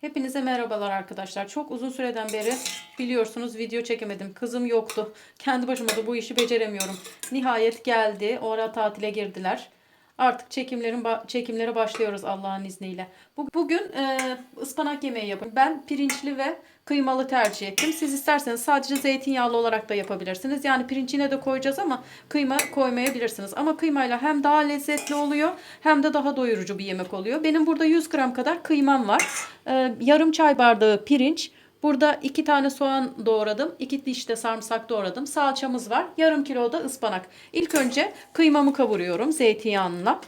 Hepinize merhabalar arkadaşlar. Çok uzun süreden beri biliyorsunuz video çekemedim. Kızım yoktu. Kendi başıma da bu işi beceremiyorum. Nihayet geldi. O ara tatile girdiler. Artık çekimlerin çekimlere başlıyoruz Allah'ın izniyle. Bu- Bugün e, ıspanak yemeği yapın. Ben pirinçli ve kıymalı tercih ettim. Siz isterseniz sadece zeytinyağlı olarak da yapabilirsiniz. Yani pirinçine de koyacağız ama kıyma koymayabilirsiniz. Ama kıymayla hem daha lezzetli oluyor hem de daha doyurucu bir yemek oluyor. Benim burada 100 gram kadar kıymam var. E, yarım çay bardağı pirinç. Burada iki tane soğan doğradım. iki diş de sarımsak doğradım. Salçamız var. Yarım kilo da ıspanak. İlk önce kıymamı kavuruyorum zeytinyağıyla.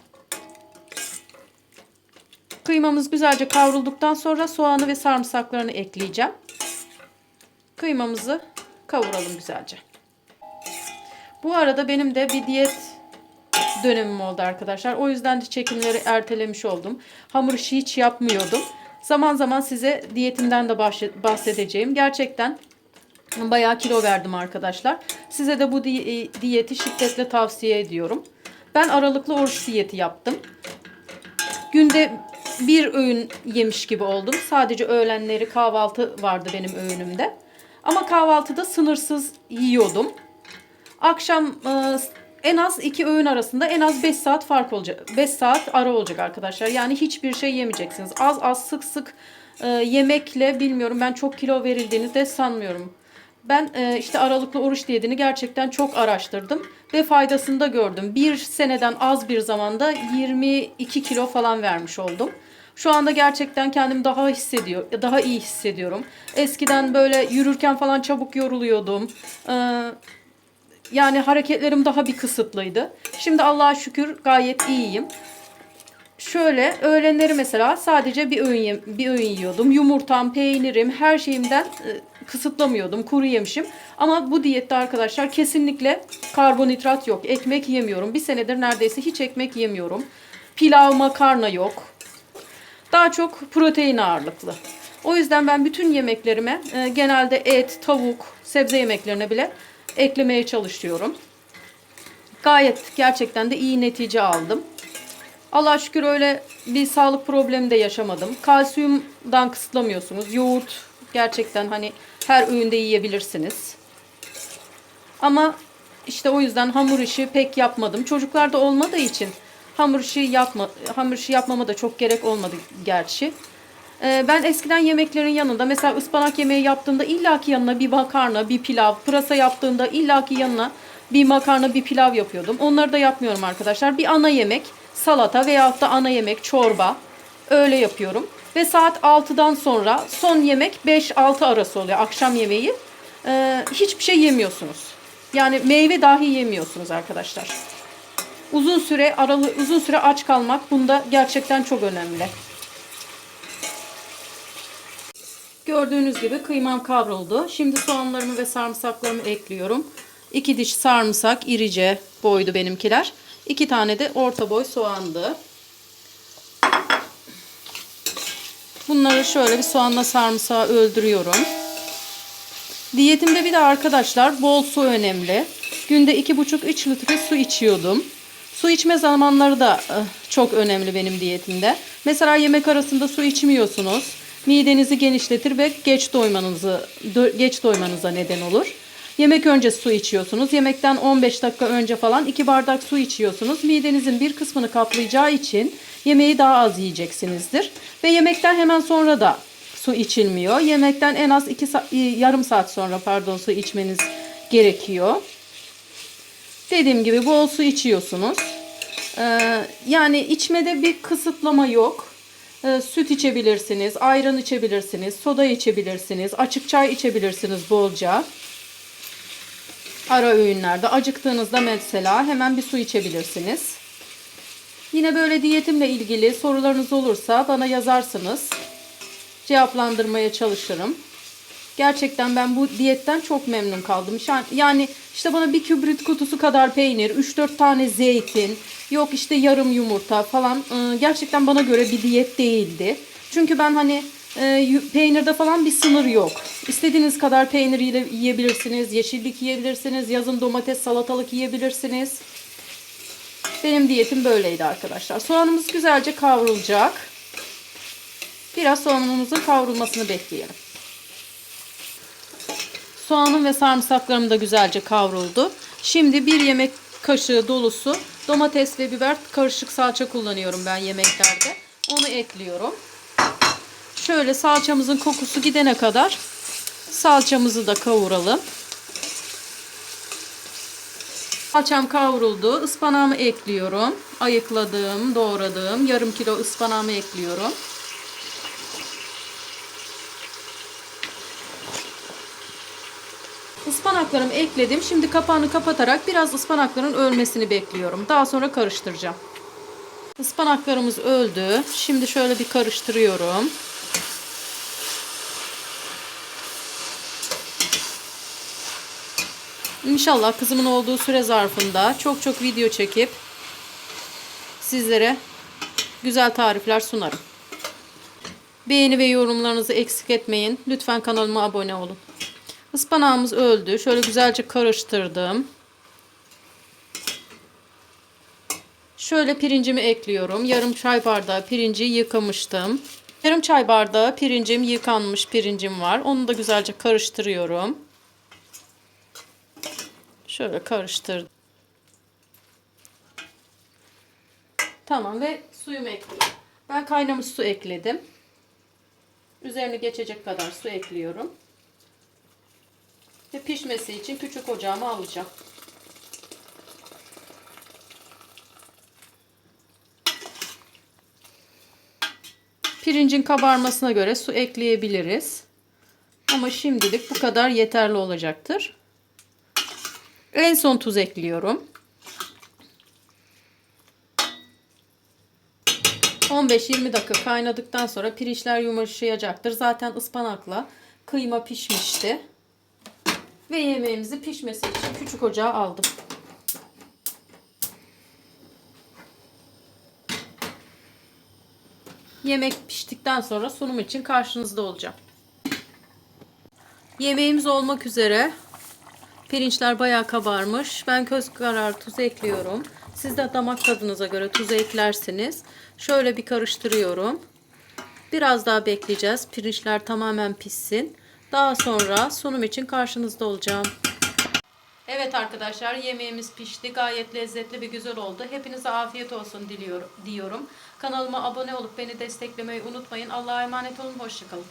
Kıymamız güzelce kavrulduktan sonra soğanı ve sarımsaklarını ekleyeceğim. Kıymamızı kavuralım güzelce. Bu arada benim de bir diyet dönemim oldu arkadaşlar. O yüzden de çekimleri ertelemiş oldum. Hamur işi hiç yapmıyordum. Zaman zaman size diyetimden de bahsedeceğim. Gerçekten bayağı kilo verdim arkadaşlar. Size de bu di- diyeti şiddetle tavsiye ediyorum. Ben aralıklı oruç diyeti yaptım. Günde bir öğün yemiş gibi oldum. Sadece öğlenleri kahvaltı vardı benim öğünümde. Ama kahvaltıda sınırsız yiyordum. Akşam e, en az iki öğün arasında en az 5 saat fark olacak. 5 saat ara olacak arkadaşlar. Yani hiçbir şey yemeyeceksiniz. Az az sık sık e, yemekle bilmiyorum ben çok kilo verildiğini de sanmıyorum. Ben e, işte aralıklı oruç diyetini gerçekten çok araştırdım ve faydasını da gördüm. Bir seneden az bir zamanda 22 kilo falan vermiş oldum. Şu anda gerçekten kendimi daha hissediyor, daha iyi hissediyorum. Eskiden böyle yürürken falan çabuk yoruluyordum. Ee, yani hareketlerim daha bir kısıtlıydı. Şimdi Allah'a şükür gayet iyiyim. Şöyle öğlenleri mesela sadece bir öğün bir öğün yiyordum. Yumurtam, peynirim, her şeyimden e, kısıtlamıyordum. Kuru yemişim. Ama bu diyette arkadaşlar kesinlikle karbonhidrat yok. Ekmek yemiyorum. Bir senedir neredeyse hiç ekmek yemiyorum. Pilav, makarna yok. Daha çok protein ağırlıklı. O yüzden ben bütün yemeklerime e, genelde et, tavuk, sebze yemeklerine bile eklemeye çalışıyorum. Gayet gerçekten de iyi netice aldım. Allah'a şükür öyle bir sağlık problemi de yaşamadım. Kalsiyumdan kısıtlamıyorsunuz. Yoğurt gerçekten hani her öğünde yiyebilirsiniz. Ama işte o yüzden hamur işi pek yapmadım. Çocuklar da olmadığı için hamur işi yapma hamur işi yapmama da çok gerek olmadı gerçi. Ee, ben eskiden yemeklerin yanında mesela ıspanak yemeği yaptığımda illaki yanına bir makarna, bir pilav, pırasa yaptığında illaki yanına bir makarna, bir pilav yapıyordum. Onları da yapmıyorum arkadaşlar. Bir ana yemek, salata veyahut da ana yemek, çorba öyle yapıyorum. Ve saat 6'dan sonra son yemek 5-6 arası oluyor akşam yemeği. Ee, hiçbir şey yemiyorsunuz. Yani meyve dahi yemiyorsunuz arkadaşlar. Uzun süre aralı uzun süre aç kalmak bunda gerçekten çok önemli. Gördüğünüz gibi kıymam kavruldu. Şimdi soğanlarımı ve sarımsaklarımı ekliyorum. 2 diş sarımsak irice boydu benimkiler. 2 tane de orta boy soğandı. Bunları şöyle bir soğanla sarımsağı öldürüyorum. Diyetimde bir de arkadaşlar bol su önemli. Günde 2,5-3 litre su içiyordum. Su içme zamanları da eh, çok önemli benim diyetimde. Mesela yemek arasında su içmiyorsunuz. Midenizi genişletir ve geç doymanızı geç doymanıza neden olur. Yemek öncesi su içiyorsunuz. Yemekten 15 dakika önce falan 2 bardak su içiyorsunuz. Midenizin bir kısmını kaplayacağı için yemeği daha az yiyeceksinizdir. Ve yemekten hemen sonra da su içilmiyor. Yemekten en az 2 yarım saat sonra pardon su içmeniz gerekiyor. Dediğim gibi bol su içiyorsunuz. Ee, yani içmede bir kısıtlama yok. Ee, süt içebilirsiniz, ayran içebilirsiniz, soda içebilirsiniz, açık çay içebilirsiniz bolca. Ara öğünlerde acıktığınızda mesela hemen bir su içebilirsiniz. Yine böyle diyetimle ilgili sorularınız olursa bana yazarsınız. Cevaplandırmaya çalışırım. Gerçekten ben bu diyetten çok memnun kaldım. Yani işte bana bir kibrit kutusu kadar peynir, 3-4 tane zeytin, yok işte yarım yumurta falan ıı, gerçekten bana göre bir diyet değildi. Çünkü ben hani e, peynirde falan bir sınır yok. İstediğiniz kadar peynir yiyebilirsiniz, yeşillik yiyebilirsiniz, yazın domates, salatalık yiyebilirsiniz. Benim diyetim böyleydi arkadaşlar. Soğanımız güzelce kavrulacak. Biraz soğanımızın kavrulmasını bekleyelim. Soğanım ve sarımsaklarım da güzelce kavruldu. Şimdi bir yemek kaşığı dolusu domates ve biber karışık salça kullanıyorum ben yemeklerde. Onu ekliyorum. Şöyle salçamızın kokusu gidene kadar salçamızı da kavuralım. Salçam kavruldu. Ispanağımı ekliyorum. Ayıkladığım, doğradığım yarım kilo ıspanağımı ekliyorum. Ispanaklarımı ekledim. Şimdi kapağını kapatarak biraz ıspanakların ölmesini bekliyorum. Daha sonra karıştıracağım. Ispanaklarımız öldü. Şimdi şöyle bir karıştırıyorum. İnşallah kızımın olduğu süre zarfında çok çok video çekip sizlere güzel tarifler sunarım. Beğeni ve yorumlarınızı eksik etmeyin. Lütfen kanalıma abone olun. Ispanağımız öldü. Şöyle güzelce karıştırdım. Şöyle pirincimi ekliyorum. Yarım çay bardağı pirinci yıkamıştım. Yarım çay bardağı pirincim yıkanmış pirincim var. Onu da güzelce karıştırıyorum. Şöyle karıştırdım. Tamam ve suyumu ekliyorum. Ben kaynamış su ekledim. Üzerine geçecek kadar su ekliyorum. Ve pişmesi için küçük ocağıma alacağım. Pirincin kabarmasına göre su ekleyebiliriz. Ama şimdilik bu kadar yeterli olacaktır. En son tuz ekliyorum. 15-20 dakika kaynadıktan sonra pirinçler yumuşayacaktır. Zaten ıspanakla kıyma pişmişti. Ve yemeğimizi pişmesi için küçük ocağa aldım. Yemek piştikten sonra sunum için karşınızda olacağım. Yemeğimiz olmak üzere. Pirinçler bayağı kabarmış. Ben köz karar tuz ekliyorum. Siz de damak tadınıza göre tuz eklersiniz. Şöyle bir karıştırıyorum. Biraz daha bekleyeceğiz. Pirinçler tamamen pişsin. Daha sonra sunum için karşınızda olacağım. Evet arkadaşlar yemeğimiz pişti. Gayet lezzetli ve güzel oldu. Hepinize afiyet olsun diliyorum, diyorum. Kanalıma abone olup beni desteklemeyi unutmayın. Allah'a emanet olun. Hoşçakalın.